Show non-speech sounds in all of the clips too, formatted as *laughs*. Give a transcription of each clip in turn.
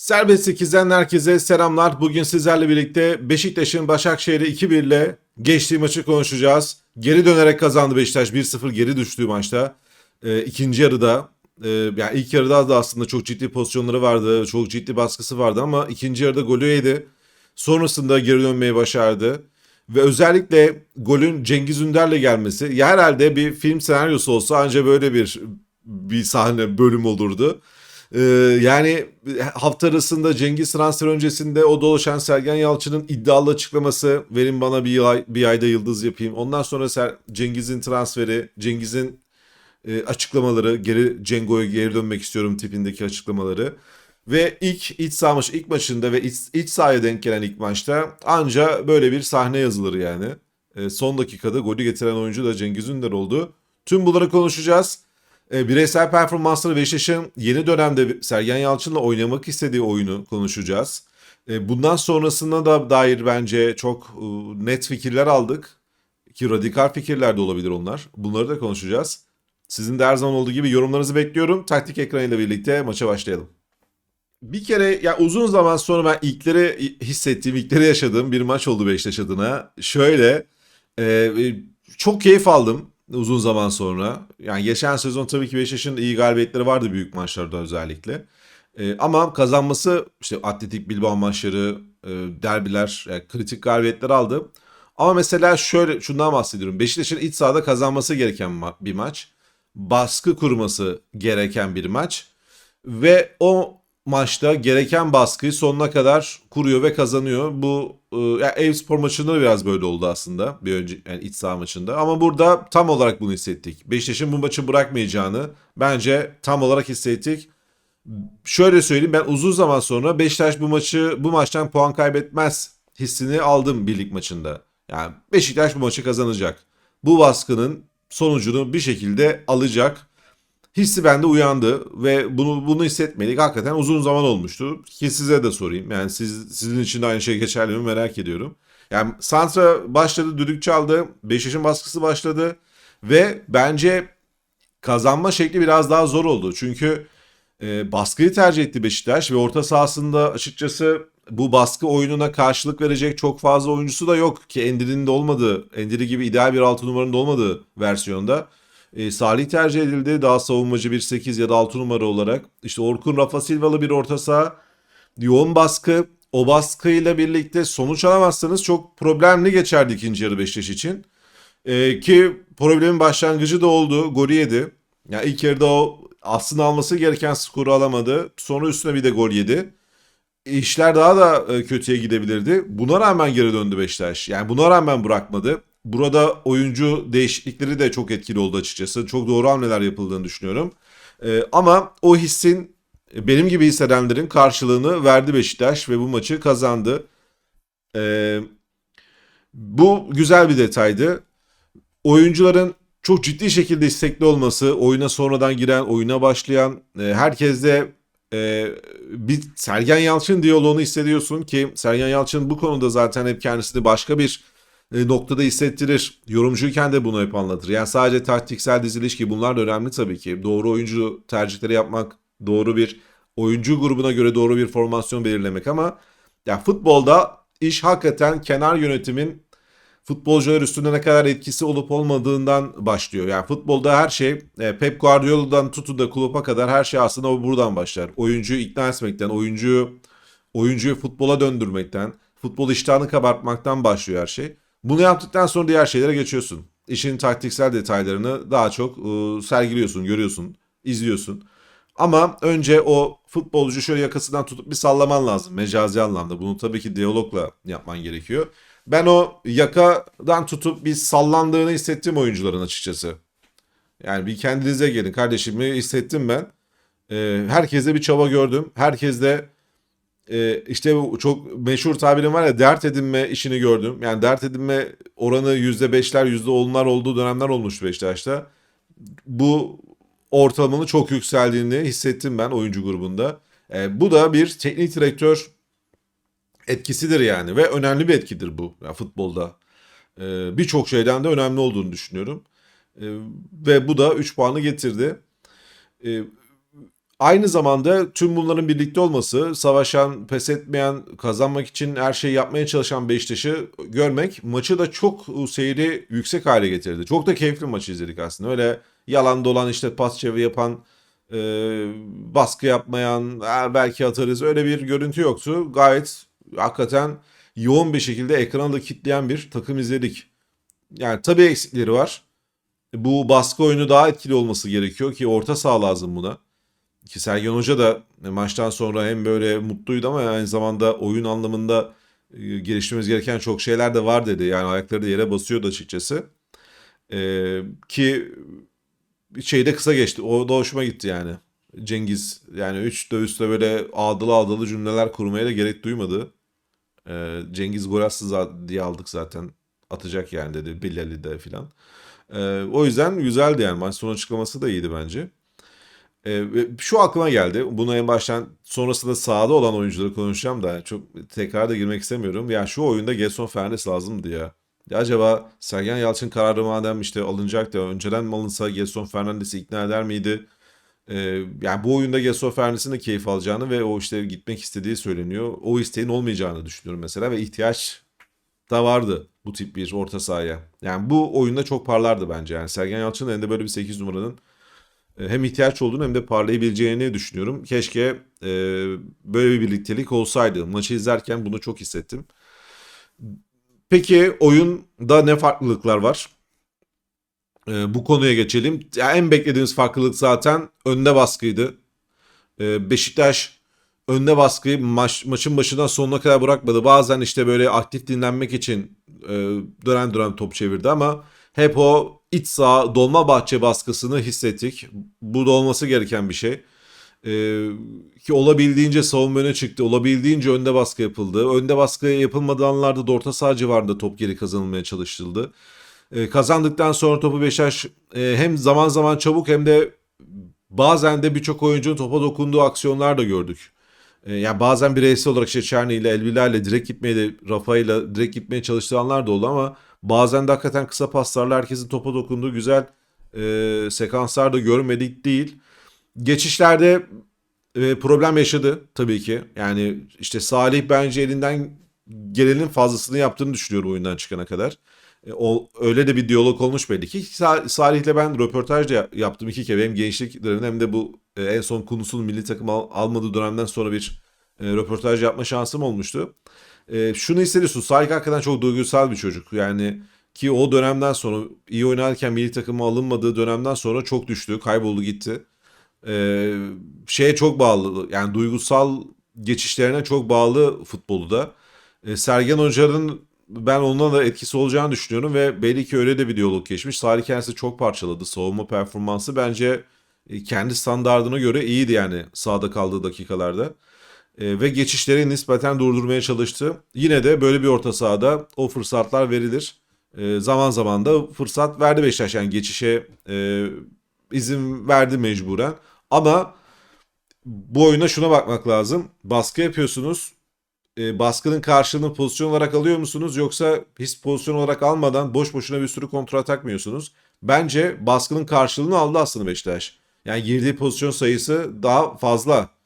Serbest 8'den herkese selamlar. Bugün sizlerle birlikte Beşiktaş'ın Başakşehir'i 2-1 ile geçtiği maçı konuşacağız. Geri dönerek kazandı Beşiktaş. 1-0 geri düştüğü maçta. Ee, ikinci yarıda e, yani ilk yarıda da aslında çok ciddi pozisyonları vardı. Çok ciddi baskısı vardı ama ikinci yarıda golü yedi. Sonrasında geri dönmeyi başardı. Ve özellikle golün Cengiz Ünder'le gelmesi. Ya herhalde bir film senaryosu olsa anca böyle bir bir sahne bölüm olurdu. Ee, yani hafta arasında Cengiz transfer öncesinde o dolaşan Sergen Yalçın'ın iddialı açıklaması verin bana bir, ay, bir ayda yıldız yapayım. Ondan sonra Ser- Cengiz'in transferi, Cengiz'in e, açıklamaları, geri Cengo'ya geri dönmek istiyorum tipindeki açıklamaları. Ve ilk iç saha maçı, ilk maçında ve iç, iç sahaya denk gelen ilk maçta anca böyle bir sahne yazılır yani. E, son dakikada golü getiren oyuncu da Cengiz Ünder oldu. Tüm bunları konuşacağız. E, bireysel performansları Beşiktaş'ın yeni dönemde Sergen Yalçın'la oynamak istediği oyunu konuşacağız. E, bundan sonrasına da dair bence çok e, net fikirler aldık. Ki radikal fikirler de olabilir onlar. Bunları da konuşacağız. Sizin de her zaman olduğu gibi yorumlarınızı bekliyorum. Taktik ekranıyla birlikte maça başlayalım. Bir kere ya uzun zaman sonra ben ilkleri hissettiğim, ilkleri yaşadığım bir maç oldu Beşiktaş adına. Şöyle e, çok keyif aldım uzun zaman sonra. Yani geçen sezon tabii ki Beşiktaş'ın iyi galibiyetleri vardı büyük maçlarda özellikle. E, ama kazanması işte Atletik Bilbao maçları, e, derbiler, yani kritik galibiyetler aldı. Ama mesela şöyle şundan bahsediyorum. Beşiktaş'ın iç sahada kazanması gereken ma- bir maç. Baskı kurması gereken bir maç. Ve o maçta gereken baskıyı sonuna kadar kuruyor ve kazanıyor. Bu e, yani Eyüpspor maçında da biraz böyle oldu aslında. Bir önce yani iç saha maçında. Ama burada tam olarak bunu hissettik. Beşiktaş'ın bu maçı bırakmayacağını bence tam olarak hissettik. Şöyle söyleyeyim ben uzun zaman sonra Beşiktaş bu maçı bu maçtan puan kaybetmez hissini aldım birlik maçında. Yani Beşiktaş bu maçı kazanacak. Bu baskının sonucunu bir şekilde alacak hissi bende uyandı ve bunu bunu hissetmedik hakikaten uzun zaman olmuştu. Ki size de sorayım. Yani siz sizin için de aynı şey geçerli mi merak ediyorum. Yani Santra başladı, düdük çaldı. Beşiktaş'ın baskısı başladı ve bence kazanma şekli biraz daha zor oldu. Çünkü e, baskıyı tercih etti Beşiktaş ve orta sahasında açıkçası bu baskı oyununa karşılık verecek çok fazla oyuncusu da yok ki Endiri'nin de olmadığı, Endiri gibi ideal bir 6 numaranın da olmadığı versiyonda. E, Salih tercih edildi. Daha savunmacı bir 8 ya da 6 numara olarak. İşte Orkun Rafa Silvalı bir orta saha. Yoğun baskı. O baskıyla birlikte sonuç alamazsanız çok problemli geçerdi ikinci yarı Beşiktaş için. E, ki problemin başlangıcı da oldu. Golü yedi. Yani ilk yarıda o aslında alması gereken skoru alamadı. Sonra üstüne bir de gol yedi. İşler daha da e, kötüye gidebilirdi. Buna rağmen geri döndü Beşiktaş. Yani buna rağmen bırakmadı. Burada oyuncu değişiklikleri de çok etkili oldu açıkçası. Çok doğru hamleler yapıldığını düşünüyorum. Ee, ama o hissin benim gibi hissedenlerin karşılığını verdi Beşiktaş ve bu maçı kazandı. Ee, bu güzel bir detaydı. Oyuncuların çok ciddi şekilde istekli olması, oyuna sonradan giren, oyuna başlayan, e, herkeste e, bir Sergen Yalçın diyaloğunu hissediyorsun ki Sergen Yalçın bu konuda zaten hep kendisini başka bir e, noktada hissettirir. Yorumcuyken de bunu hep anlatır. Yani sadece taktiksel diziliş ki bunlar da önemli tabii ki. Doğru oyuncu tercihleri yapmak, doğru bir oyuncu grubuna göre doğru bir formasyon belirlemek ama ya futbolda iş hakikaten kenar yönetimin futbolcular üstünde ne kadar etkisi olup olmadığından başlıyor. Yani futbolda her şey e, Pep Guardiola'dan tutun da kulüpe kadar her şey aslında buradan başlar. Oyuncuyu ikna etmekten, oyuncuyu oyuncuyu futbola döndürmekten, futbol iştahını kabartmaktan başlıyor her şey. Bunu yaptıktan sonra diğer şeylere geçiyorsun. İşin taktiksel detaylarını daha çok e, sergiliyorsun, görüyorsun, izliyorsun. Ama önce o futbolcu şöyle yakasından tutup bir sallaman lazım mecazi anlamda. Bunu tabii ki diyalogla yapman gerekiyor. Ben o yakadan tutup bir sallandığını hissettim oyuncuların açıkçası. Yani bir kendinize gelin kardeşimi hissettim ben. E, herkeste bir çaba gördüm. Herkeste e, işte çok meşhur tabirim var ya dert edinme işini gördüm. Yani dert edinme oranı %5'ler %10'lar olduğu dönemler olmuş Beşiktaş'ta. Bu ortalamanın çok yükseldiğini hissettim ben oyuncu grubunda. E, bu da bir teknik direktör etkisidir yani ve önemli bir etkidir bu yani futbolda. E, Birçok şeyden de önemli olduğunu düşünüyorum. E, ve bu da 3 puanı getirdi. E, Aynı zamanda tüm bunların birlikte olması, savaşan, pes etmeyen, kazanmak için her şeyi yapmaya çalışan Beşiktaş'ı görmek maçı da çok seyri yüksek hale getirdi. Çok da keyifli maçı izledik aslında. Öyle yalan dolan işte pas çevi yapan, e, baskı yapmayan, "Ha, belki atarız öyle bir görüntü yoktu. Gayet hakikaten yoğun bir şekilde ekrana da kitleyen bir takım izledik. Yani tabii eksikleri var. Bu baskı oyunu daha etkili olması gerekiyor ki orta saha lazım buna. Ki Sergen Hoca da maçtan sonra hem böyle mutluydu ama aynı zamanda oyun anlamında e, geliştirmemiz gereken çok şeyler de var dedi. Yani ayakları da yere basıyordu açıkçası. Ee, ki şeyde kısa geçti. O da hoşuma gitti yani. Cengiz yani 3 üstte böyle ağdalı ağdalı cümleler kurmaya da gerek duymadı. Ee, Cengiz za- diye aldık zaten. Atacak yani dedi Bilal'i de filan. Ee, o yüzden güzeldi yani. Maç sonu açıklaması da iyiydi bence. Ve şu aklıma geldi. Bunu en baştan sonrasında sahada olan oyuncuları konuşacağım da çok tekrar da girmek istemiyorum. Yani şu oyunda Gelson Fernandes lazımdı ya. Ya acaba Sergen Yalçın kararı madem işte alınacak da önceden mi alınsa Gelson Fernandes'i ikna eder miydi? Ee, yani bu oyunda Gelson Fernandes'in de keyif alacağını ve o işte gitmek istediği söyleniyor. O isteğin olmayacağını düşünüyorum mesela ve ihtiyaç da vardı bu tip bir orta sahaya. Yani bu oyunda çok parlardı bence. Yani Sergen Yalçın'ın elinde böyle bir 8 numaranın e, hem ihtiyaç olduğunu hem de parlayabileceğini düşünüyorum. Keşke e, böyle bir birliktelik olsaydı. Maçı izlerken bunu çok hissettim. Peki oyunda ne farklılıklar var? E, bu konuya geçelim. Ya en beklediğimiz farklılık zaten önde baskıydı. E, Beşiktaş önde baskıyı maç, maçın başından sonuna kadar bırakmadı. Bazen işte böyle aktif dinlenmek için e, dönem dönem top çevirdi ama hep o iç saha Dolmabahçe baskısını hissettik. Bu da olması gereken bir şey. Ee, ki olabildiğince savunma öne çıktı. Olabildiğince önde baskı yapıldı. Önde baskı yapılmadığı anlarda da orta saha civarında top geri kazanılmaya çalışıldı. Ee, kazandıktan sonra topu Beşiktaş e, hem zaman zaman çabuk hem de bazen de birçok oyuncunun topa dokunduğu aksiyonlar da gördük. Ee, yani bazen bireysel olarak işte ile Elbiler'le direkt gitmeye de Rafa ile direkt gitmeye çalıştıranlar da oldu ama bazen de hakikaten kısa paslarla herkesin topa dokunduğu güzel e, sekanslar da görmedik değil. Geçişlerde e, problem yaşadı tabii ki. Yani işte Salih bence elinden gelenin fazlasını yaptığını düşünüyorum oyundan çıkana kadar. E, o öyle de bir diyalog olmuş belli ki. Sa- Salih'le ben röportaj da ya- yaptım iki kere. Hem gençlik döneminde hem de bu e, en son Kunus'un milli takım al- almadığı dönemden sonra bir e, röportaj yapma şansım olmuştu. E, şunu hissediyorsun. Salih hakikaten çok duygusal bir çocuk. Yani ki o dönemden sonra iyi oynarken milli takıma alınmadığı dönemden sonra çok düştü. Kayboldu gitti. Ee, şeye çok bağlı yani duygusal geçişlerine çok bağlı futbolu da. Ee, Sergen Hoca'nın ben ondan da etkisi olacağını düşünüyorum ve belli ki öyle de bir diyalog geçmiş. Salih kendisi çok parçaladı. Savunma performansı bence e, kendi standardına göre iyiydi yani sahada kaldığı dakikalarda. Ee, ve geçişleri nispeten durdurmaya çalıştı. Yine de böyle bir orta sahada o fırsatlar verilir. Ee, zaman zaman da fırsat verdi Beşiktaş yani geçişe e, izin verdi mecburen. Ama bu oyuna şuna bakmak lazım. Baskı yapıyorsunuz. E, baskının karşılığını pozisyon olarak alıyor musunuz? Yoksa hiç pozisyon olarak almadan boş boşuna bir sürü mı yiyorsunuz? Bence baskının karşılığını aldı aslında Beşiktaş. Yani girdiği pozisyon sayısı daha fazla.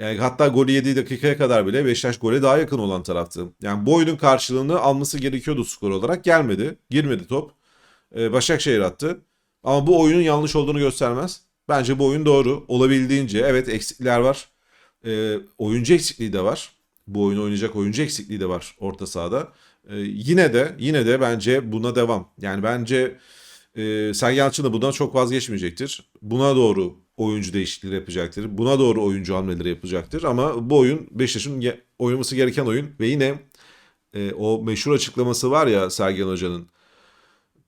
Yani hatta golü yediği dakikaya kadar bile Beşiktaş gole daha yakın olan taraftı. Yani bu oyunun karşılığını alması gerekiyordu skor olarak. Gelmedi. Girmedi top. E, Başakşehir attı. Ama bu oyunun yanlış olduğunu göstermez. Bence bu oyun doğru. Olabildiğince evet eksikler var. E, oyuncu eksikliği de var. Bu oyunu oynayacak oyuncu eksikliği de var orta sahada. E, yine de yine de bence buna devam. Yani bence e, Sergen Yalçın da bundan çok vazgeçmeyecektir. Buna doğru oyuncu değişiklikleri yapacaktır. Buna doğru oyuncu hamleleri yapacaktır. Ama bu oyun Beşiktaş'ın oynaması gereken oyun ve yine e, o meşhur açıklaması var ya Sergen Hoca'nın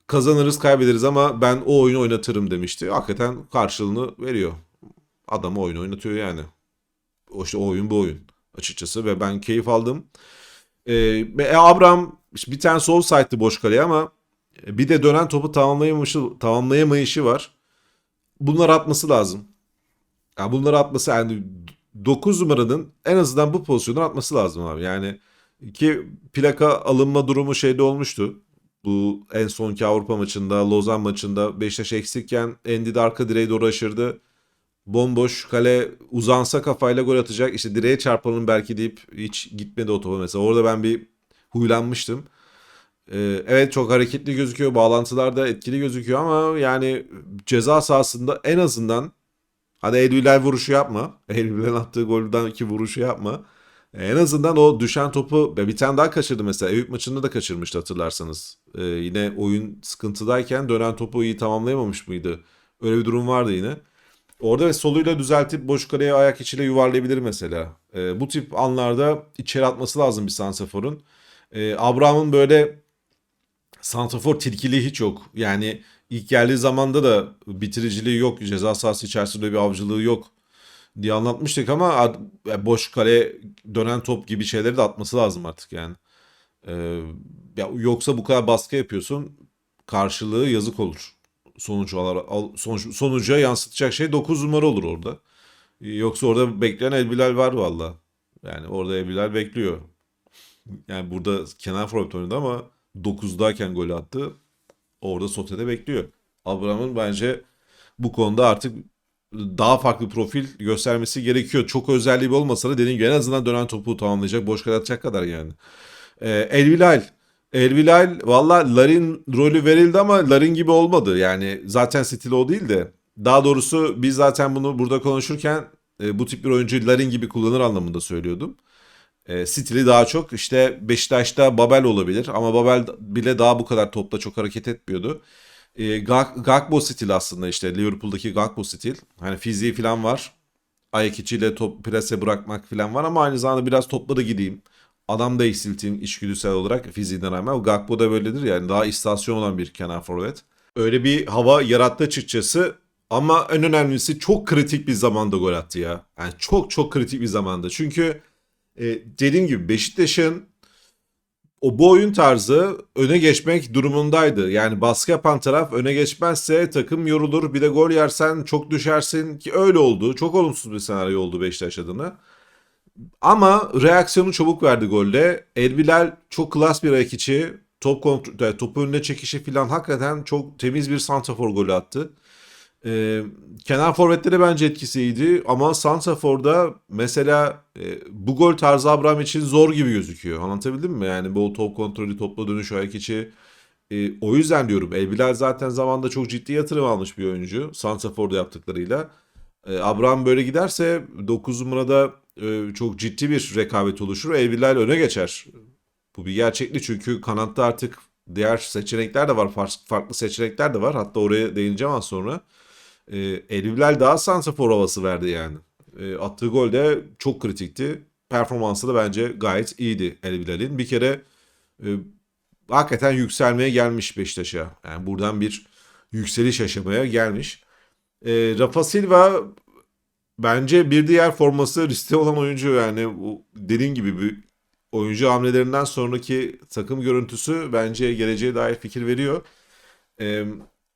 kazanırız kaybederiz ama ben o oyunu oynatırım demişti. Hakikaten karşılığını veriyor. Adamı oyun oynatıyor yani. O işte o oyun bu oyun açıkçası ve ben keyif aldım. Ee, ve Abraham işte bir tane sol side'dı boş kaleye ama bir de dönen topu tamamlayamayışı, tamamlayamayışı var. Bunları atması lazım. Yani bunları atması yani 9 numaranın en azından bu pozisyonu atması lazım abi. Yani ki plaka alınma durumu şeyde olmuştu. Bu en sonki Avrupa maçında, Lozan maçında Beşiktaş eksikken Endi de arka direğe doğru aşırdı. Bomboş kale uzansa kafayla gol atacak. İşte direğe çarpanın belki deyip hiç gitmedi o topa mesela. Orada ben bir huylanmıştım. Ee, evet çok hareketli gözüküyor. Bağlantılar da etkili gözüküyor ama yani ceza sahasında en azından hadi Elbilal vuruşu yapma. *laughs* Elbilal'in attığı golden iki vuruşu yapma. En azından o düşen topu bir tane daha kaçırdı mesela. Eyüp maçında da kaçırmıştı hatırlarsanız. Ee, yine oyun sıkıntıdayken dönen topu iyi tamamlayamamış mıydı? Öyle bir durum vardı yine. Orada ve soluyla düzeltip boş kaleye ayak içiyle yuvarlayabilir mesela. Ee, bu tip anlarda içeri atması lazım bir Sansafor'un. Ee, Abraham'ın böyle Santrafor tilkiliği hiç yok. Yani ilk geldiği zamanda da bitiriciliği yok. Ceza sahası içerisinde bir avcılığı yok diye anlatmıştık ama boş kale dönen top gibi şeyleri de atması lazım artık yani. Ee, ya yoksa bu kadar baskı yapıyorsun karşılığı yazık olur. Sonuç olarak sonuç, sonuca yansıtacak şey 9 numara olur orada. Yoksa orada bekleyen El Bilal var valla. Yani orada El Bilal bekliyor. Yani burada kenar forvet oynadı ama 9'dayken gol attı. Orada Sotede bekliyor. Abraham'ın bence bu konuda artık daha farklı profil göstermesi gerekiyor. Çok özelliği olmasa da dediğim gibi en azından dönen topu tamamlayacak, boş kale atacak kadar yani. Ee, El Bilal. El Bilal valla Larin rolü verildi ama Larin gibi olmadı. Yani zaten stili o değil de. Daha doğrusu biz zaten bunu burada konuşurken e, bu tip bir oyuncuyu Larin gibi kullanır anlamında söylüyordum. E, stili daha çok işte Beşiktaş'ta Babel olabilir ama Babel bile daha bu kadar topla çok hareket etmiyordu. E, Gak- Gakpo stil aslında işte Liverpool'daki Gakpo stil. Hani fiziği falan var. Ayak içiyle top prese bırakmak falan var ama aynı zamanda biraz topla da gideyim. Adam da eksilteyim içgüdüsel olarak fiziğine rağmen. O Gakpo da böyledir yani daha istasyon olan bir kenar forvet. Öyle bir hava yarattı açıkçası. Ama en önemlisi çok kritik bir zamanda gol attı ya. Yani çok çok kritik bir zamanda. Çünkü e, dediğim gibi Beşiktaş'ın o bu oyun tarzı öne geçmek durumundaydı. Yani baskı yapan taraf öne geçmezse takım yorulur. Bir de gol yersen çok düşersin ki öyle oldu. Çok olumsuz bir senaryo oldu Beşiktaş adına. Ama reaksiyonu çabuk verdi golde. Erbilal çok klas bir ayak içi. Top kontrol, yani topu önüne çekişi falan hakikaten çok temiz bir santrafor golü attı. Ee, kenar forvetlere bence etkisiydi ama Santrafor'da mesela e, bu gol tarzı Abraham için zor gibi gözüküyor. Anlatabildim mi? Yani bol top kontrolü, topla dönüş ayak içi. E, o yüzden diyorum El zaten zamanda çok ciddi yatırım almış bir oyuncu. Santrafor'da yaptıklarıyla. E, Abraham böyle giderse 9 numarada e, çok ciddi bir rekabet oluşur. El öne geçer. Bu bir gerçeklik çünkü kanatta artık diğer seçenekler de var. Far- Farklı seçenekler de var. Hatta oraya değineceğim az sonra. E, El Bilal daha santrafor havası verdi yani. E, attığı gol de çok kritikti. Performansı da bence gayet iyiydi El Bilal'in. Bir kere e, hakikaten yükselmeye gelmiş Beşiktaş'a. Yani buradan bir yükseliş aşamaya gelmiş. E, Rafa Silva bence bir diğer forması riskli olan oyuncu yani bu dediğim gibi bir oyuncu hamlelerinden sonraki takım görüntüsü bence geleceğe dair fikir veriyor. E,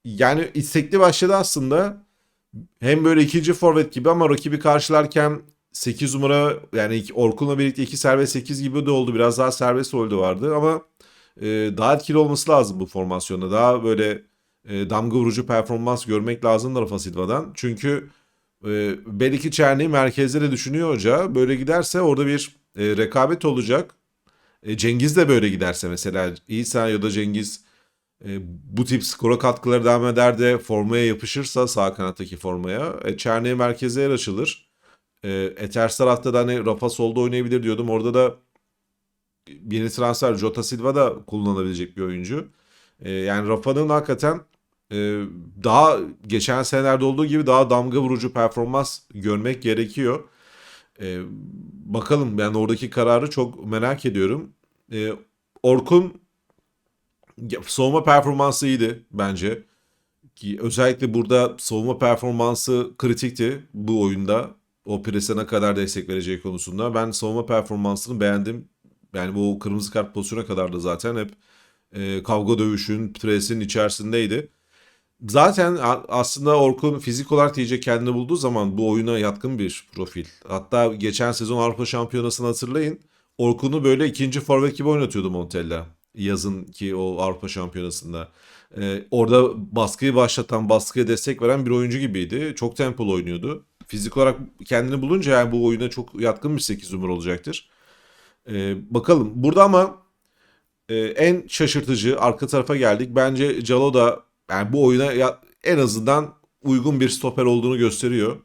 yani istekli başladı aslında. Hem böyle ikinci forvet gibi ama rakibi karşılarken 8 numara yani Orkun'la birlikte 2 serbest 8 gibi de oldu. Biraz daha serbest rolde vardı ama e, daha etkili olması lazım bu formasyonda. Daha böyle e, damga vurucu performans görmek lazım Rafa Silva'dan. Çünkü e, belki Çerni merkezde de düşünüyor hoca. Böyle giderse orada bir e, rekabet olacak. E, Cengiz de böyle giderse mesela iyi senaryoda Cengiz e, bu tip skora katkıları devam eder de formaya yapışırsa sağ kanattaki formaya e, Çerni merkeze yer açılır. E, Eters tarafta da hani Rafa solda oynayabilir diyordum. Orada da yeni transfer Jota Silva da kullanabilecek bir oyuncu. E, yani Rafa'nın hakikaten e, daha geçen senelerde olduğu gibi daha damga vurucu performans görmek gerekiyor. E, bakalım yani oradaki kararı çok merak ediyorum. E, Orkun savunma performansı iyiydi bence. Ki özellikle burada savunma performansı kritikti bu oyunda. O prese ne kadar destek vereceği konusunda. Ben savunma performansını beğendim. Yani bu kırmızı kart pozisyona kadar da zaten hep e, kavga dövüşün, presin içerisindeydi. Zaten aslında Orkun fizik olarak iyice kendini bulduğu zaman bu oyuna yatkın bir profil. Hatta geçen sezon Avrupa Şampiyonası'nı hatırlayın. Orkun'u böyle ikinci forvet gibi oynatıyordu Montella. Yazın ki o Avrupa Şampiyonası'nda. Ee, orada baskıyı başlatan, baskıya destek veren bir oyuncu gibiydi. Çok tempolu oynuyordu. fizik olarak kendini bulunca yani bu oyuna çok yatkın bir 8 numara olacaktır. Ee, bakalım. Burada ama e, en şaşırtıcı arka tarafa geldik. Bence Calo da yani bu oyuna ya, en azından uygun bir stoper olduğunu gösteriyor.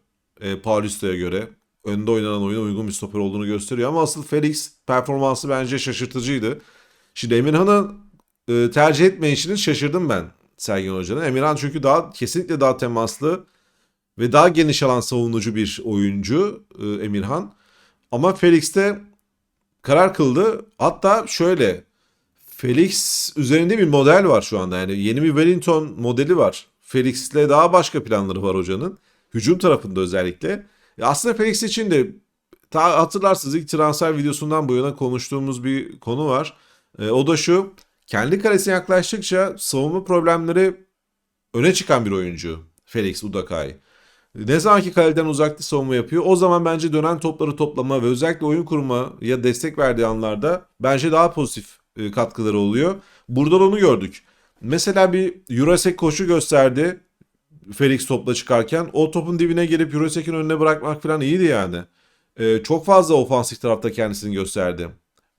E, Paulista'ya göre. Önde oynanan oyuna uygun bir stoper olduğunu gösteriyor. Ama asıl Felix performansı bence şaşırtıcıydı. Şimdi Emirhan'ı e, tercih etmeyişini şaşırdım ben Sergen Hoca'nın. Emirhan çünkü daha kesinlikle daha temaslı ve daha geniş alan savunucu bir oyuncu e, Emirhan. Ama Felix de karar kıldı. Hatta şöyle Felix üzerinde bir model var şu anda. Yani yeni bir Wellington modeli var. Felix'le daha başka planları var hocanın. Hücum tarafında özellikle. Ya aslında Felix için de ta hatırlarsınız ilk transfer videosundan bu yana konuştuğumuz bir konu var. E, o da şu. Kendi kalesine yaklaştıkça savunma problemleri öne çıkan bir oyuncu. Felix Udakay. Ne zamanki kaleden uzakta savunma yapıyor o zaman bence dönen topları toplama ve özellikle oyun kurma ya destek verdiği anlarda bence daha pozitif e, katkıları oluyor. Buradan onu gördük. Mesela bir Jurasek koşu gösterdi Felix topla çıkarken. O topun dibine gelip Jurasek'in önüne bırakmak falan iyiydi yani. E, çok fazla ofansif tarafta kendisini gösterdi.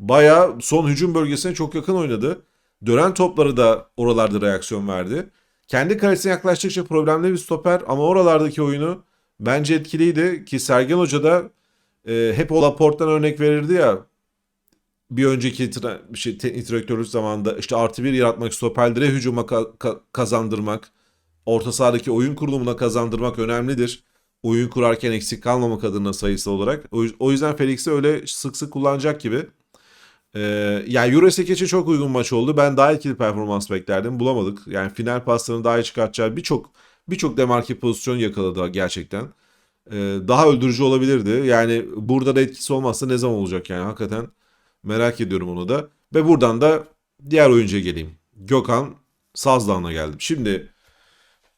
Baya son hücum bölgesine çok yakın oynadı. Dönen topları da oralarda reaksiyon verdi. Kendi kalesine yaklaştıkça problemli bir stoper ama oralardaki oyunu bence etkiliydi ki Sergen Hoca da e, hep o Laporte'dan örnek verirdi ya bir önceki şey, teknik direktörlük zamanında işte artı bir yaratmak, stoperlere hücuma ka- ka- kazandırmak, orta sahadaki oyun kurulumuna kazandırmak önemlidir. Oyun kurarken eksik kalmamak adına sayısal olarak. O, o yüzden Felix'i öyle sık sık kullanacak gibi. Ee, yani Eurosek çok uygun maç oldu. Ben daha etkili performans beklerdim. Bulamadık. Yani final paslarını daha iyi çıkartacağı birçok birçok demarke pozisyon yakaladı gerçekten. Ee, daha öldürücü olabilirdi. Yani burada da etkisi olmazsa ne zaman olacak yani hakikaten merak ediyorum onu da. Ve buradan da diğer oyuncuya geleyim. Gökhan Sazdağ'ına geldim. Şimdi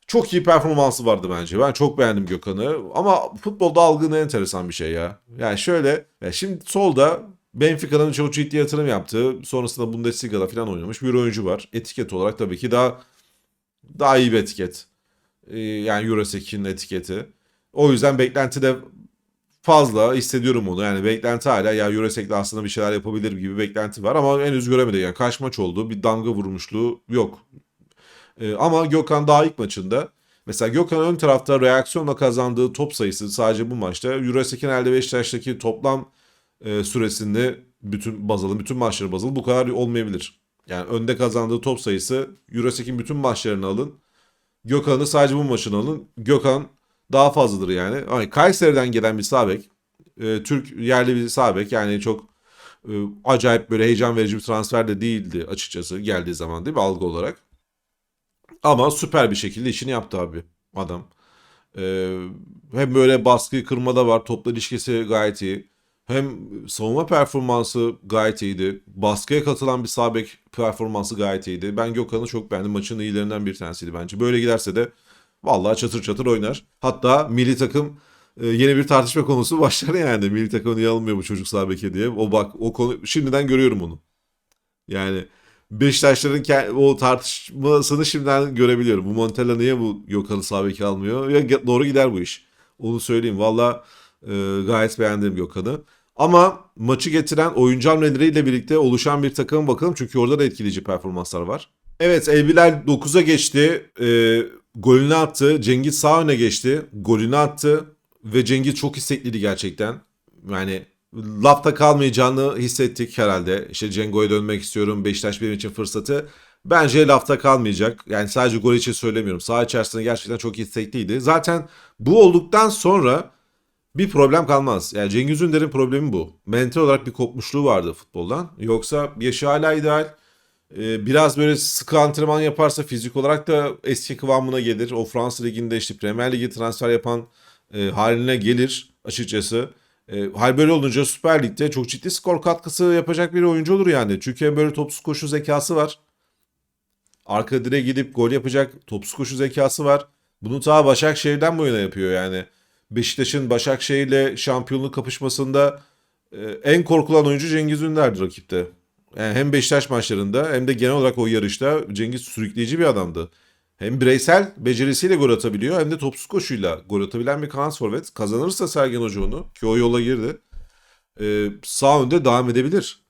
çok iyi performansı vardı bence. Ben çok beğendim Gökhan'ı. Ama futbolda algı ne enteresan bir şey ya. Yani şöyle, ya şimdi solda Benfica'nın ciddi yatırım yaptığı, sonrasında Bundesliga'da falan oynamış bir oyuncu var. Etiket olarak tabii ki daha daha iyi bir etiket. Ee, yani Eurosek'in etiketi. O yüzden beklenti de fazla hissediyorum onu. Yani beklenti hala ya Eurosek'le aslında bir şeyler yapabilir gibi beklenti var ama henüz göremedik. Yani kaç maç oldu bir damga vurmuşluğu yok. Ee, ama Gökhan daha ilk maçında Mesela Gökhan ön tarafta reaksiyonla kazandığı top sayısı sadece bu maçta Eurosek'in elde Beşiktaş'taki toplam e, süresinde bütün baz alın, bütün maçları baz alın bu kadar olmayabilir. Yani önde kazandığı top sayısı Eurosek'in bütün maçlarını alın. Gökhan'ı sadece bu maçını alın. Gökhan daha fazladır yani. Hani Kayseri'den gelen bir sabek. E, Türk yerli bir sabek yani çok e, acayip böyle heyecan verici bir transfer de değildi açıkçası geldiği zaman değil mi algı olarak. Ama süper bir şekilde işini yaptı abi adam. Ee, hem böyle baskıyı kırmada var. Topla ilişkisi gayet iyi. Hem savunma performansı gayet iyiydi. Baskıya katılan bir sağ bek performansı gayet iyiydi. Ben Gökhan'ı çok beğendim. Maçın iyilerinden bir tanesiydi bence. Böyle giderse de vallahi çatır çatır oynar. Hatta milli takım e, yeni bir tartışma konusu *laughs* başlar yani. Milli takım niye alınmıyor bu çocuk sağ beke diye. O bak o konu şimdiden görüyorum onu. Yani Beşiktaşların o tartışmasını şimdiden görebiliyorum. Bu Montella niye bu Gökhan'ı sağ beke almıyor? Ya doğru gider bu iş. Onu söyleyeyim. Valla e, gayet beğendim Gökhan'ı. Ama maçı getiren oyuncu hamleleriyle birlikte oluşan bir takıma bakalım. Çünkü orada da etkileyici performanslar var. Evet El Bilal 9'a geçti. E, golünü attı. Cengiz sağ öne geçti. Golünü attı. Ve Cengiz çok istekliydi gerçekten. Yani lafta kalmayacağını hissettik herhalde. İşte Cengo'ya dönmek istiyorum. Beşiktaş benim için fırsatı. Bence lafta kalmayacak. Yani sadece gol için söylemiyorum. Saha içerisinde gerçekten çok istekliydi. Zaten bu olduktan sonra bir problem kalmaz. Yani Cengiz Ünder'in problemi bu. Mental olarak bir kopmuşluğu vardı futboldan. Yoksa yaşı hala ideal. Ee, biraz böyle sıkı antrenman yaparsa fizik olarak da eski kıvamına gelir. O Fransa Ligi'nde işte Premier Ligi transfer yapan e, haline gelir açıkçası. E, hal böyle olunca Süper Lig'de çok ciddi skor katkısı yapacak bir oyuncu olur yani. Çünkü hem böyle topsuz koşu zekası var. Arka direğe gidip gol yapacak topsuz koşu zekası var. Bunu ta Başakşehir'den bu yana yapıyor yani. Beşiktaş'ın Başakşehir'le şampiyonluk kapışmasında e, en korkulan oyuncu Cengiz Ünder'di rakipte. Yani hem Beşiktaş maçlarında hem de genel olarak o yarışta Cengiz sürükleyici bir adamdı. Hem bireysel becerisiyle gol atabiliyor hem de topsuz koşuyla gol atabilen bir kanat forvet. Kazanırsa Sergen Hoca onu ki o yola girdi. Ee, sağ önde devam edebilir.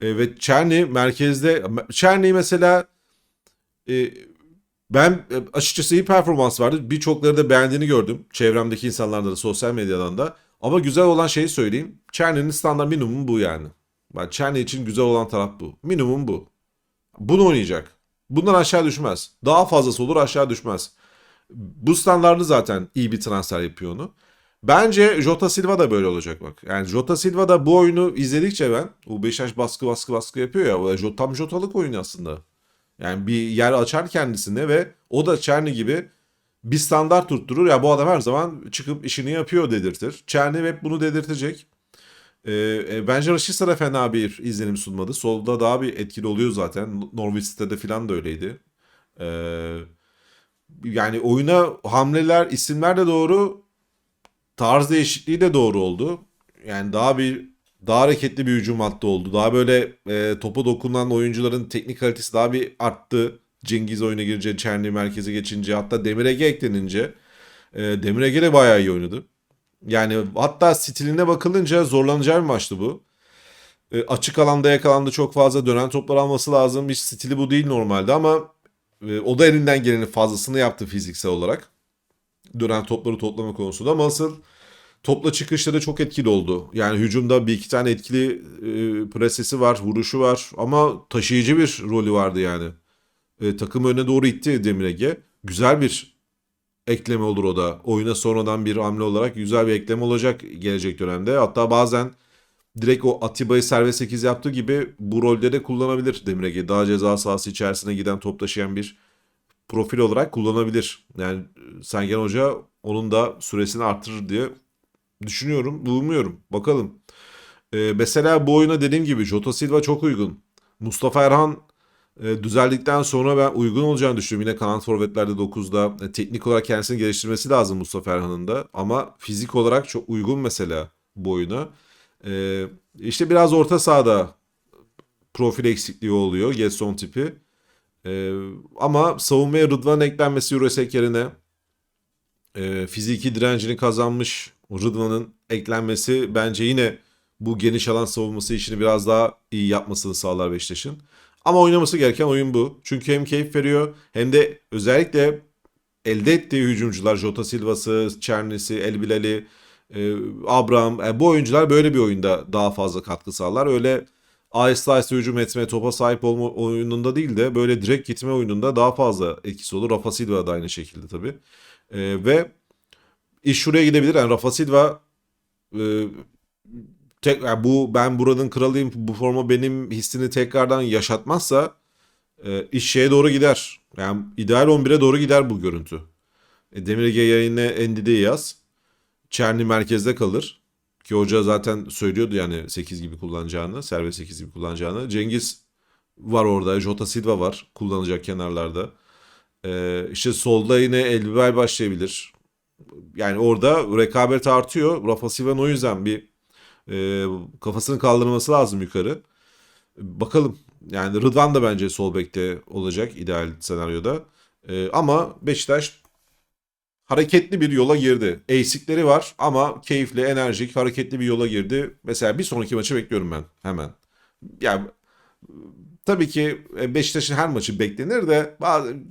Ee, ve Çerni merkezde Çerni mesela e, ben e, açıkçası iyi performans vardı. Birçokları da beğendiğini gördüm. Çevremdeki insanlarda da sosyal medyadan da. Ama güzel olan şeyi söyleyeyim. Çerni'nin standart minimumu bu yani. Ben Çerni için güzel olan taraf bu. Minimum bu. Bunu oynayacak. Bundan aşağı düşmez. Daha fazlası olur aşağı düşmez. Bu standardı zaten iyi bir transfer yapıyor onu. Bence Jota Silva da böyle olacak bak. Yani Jota Silva da bu oyunu izledikçe ben o Beşiktaş baskı baskı baskı yapıyor ya. Tam Jota'lık oyun aslında. Yani bir yer açar kendisine ve o da Çerni gibi bir standart tutturur. Ya bu adam her zaman çıkıp işini yapıyor dedirtir. Çerni hep bunu dedirtecek. Ee, e, bence Rashica da fena bir izlenim sunmadı. Solda daha bir etkili oluyor zaten. Norwich City'de falan da öyleydi. Ee, yani oyuna hamleler, isimler de doğru. Tarz değişikliği de doğru oldu. Yani daha bir daha hareketli bir hücum hattı oldu. Daha böyle e, topa dokunan oyuncuların teknik kalitesi daha bir arttı. Cengiz oyuna girince, Çerni merkeze geçince, hatta Demir Ege eklenince e, Demir Ege de bayağı iyi oynadı. Yani hatta stiline bakılınca zorlanacağı bir maçtı bu. E, açık alanda yakalandı çok fazla dönen toplar alması lazım. Hiç stili bu değil normalde ama e, o da elinden gelenin fazlasını yaptı fiziksel olarak. Dönen topları toplama konusunda ama asıl topla çıkışları çok etkili oldu. Yani hücumda bir iki tane etkili e, presesi var, vuruşu var ama taşıyıcı bir rolü vardı yani. E, takım önüne doğru itti Demir Ege. Güzel bir ekleme olur o da. Oyuna sonradan bir hamle olarak güzel bir ekleme olacak gelecek dönemde. Hatta bazen direkt o Atiba'yı serbest 8 yaptığı gibi bu rolde de kullanabilir Demir Ege. Daha ceza sahası içerisine giden top taşıyan bir profil olarak kullanabilir. Yani Sergen Hoca onun da süresini artırır diye düşünüyorum, umuyorum. Bakalım. Ee, mesela bu oyuna dediğim gibi Jota Silva çok uygun. Mustafa Erhan e, düzeldikten sonra ben uygun olacağını düşünüyorum. Yine kanat forvetlerde 9'da. E, teknik olarak kendisini geliştirmesi lazım Mustafa Erhan'ın da. Ama fizik olarak çok uygun mesela bu oyuna. E, işte biraz orta sahada profil eksikliği oluyor. Getson tipi. E, ama savunmaya Rıdvan eklenmesi Eurosek yerine e, fiziki direncini kazanmış Rıdvan'ın eklenmesi bence yine bu geniş alan savunması işini biraz daha iyi yapmasını sağlar Beşiktaş'ın. Ama oynaması gereken oyun bu. Çünkü hem keyif veriyor hem de özellikle elde ettiği hücumcular Jota Silva'sı, Çerni'si, El Bilal'i, e, Abraham e, bu oyuncular böyle bir oyunda daha fazla katkı sağlar. Öyle aheste aheste hücum etme, topa sahip olma oyununda değil de böyle direkt gitme oyununda daha fazla etkisi olur. Rafa Silva da aynı şekilde tabii. E, ve iş şuraya gidebilir. Yani Rafa Silva e, tek, yani bu ben buranın kralıyım bu forma benim hissini tekrardan yaşatmazsa e, iş şeye doğru gider. Yani ideal 11'e doğru gider bu görüntü. E, Demir Ege yayını Endi'de yaz. Çerni merkezde kalır. Ki hoca zaten söylüyordu yani 8 gibi kullanacağını, serbest 8 gibi kullanacağını. Cengiz var orada, Jota Silva var kullanacak kenarlarda. E, işte solda yine Elbibel başlayabilir. Yani orada rekabet artıyor. Rafa Silva'nın o yüzden bir e, kafasını kaldırması lazım yukarı. Bakalım. Yani Rıdvan da bence sol bekte olacak ideal senaryoda. E, ama Beşiktaş hareketli bir yola girdi. Eksikleri var ama keyifli, enerjik, hareketli bir yola girdi. Mesela bir sonraki maçı bekliyorum ben hemen. Yani tabii ki e, Beşiktaş'ın her maçı beklenir de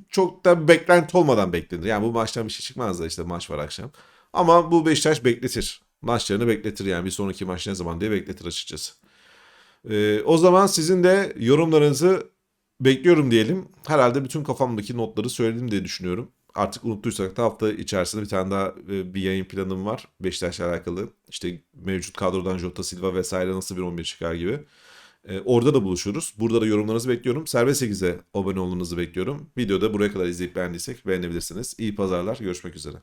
çok da beklenti olmadan beklenir. Yani bu maçtan bir şey çıkmaz da işte maç var akşam. Ama bu Beşiktaş bekletir. Maçlarını bekletir yani bir sonraki maç ne zaman diye bekletir açıkçası. Ee, o zaman sizin de yorumlarınızı bekliyorum diyelim. Herhalde bütün kafamdaki notları söyledim diye düşünüyorum. Artık unuttuysak da hafta içerisinde bir tane daha e, bir yayın planım var. Beşiktaş'la alakalı. İşte mevcut kadrodan Jota Silva vesaire nasıl bir 11 çıkar gibi. Ee, orada da buluşuruz. Burada da yorumlarınızı bekliyorum. Serbest 8'e abone olmanızı bekliyorum. Videoda buraya kadar izleyip beğendiysek beğenebilirsiniz. İyi pazarlar. Görüşmek üzere.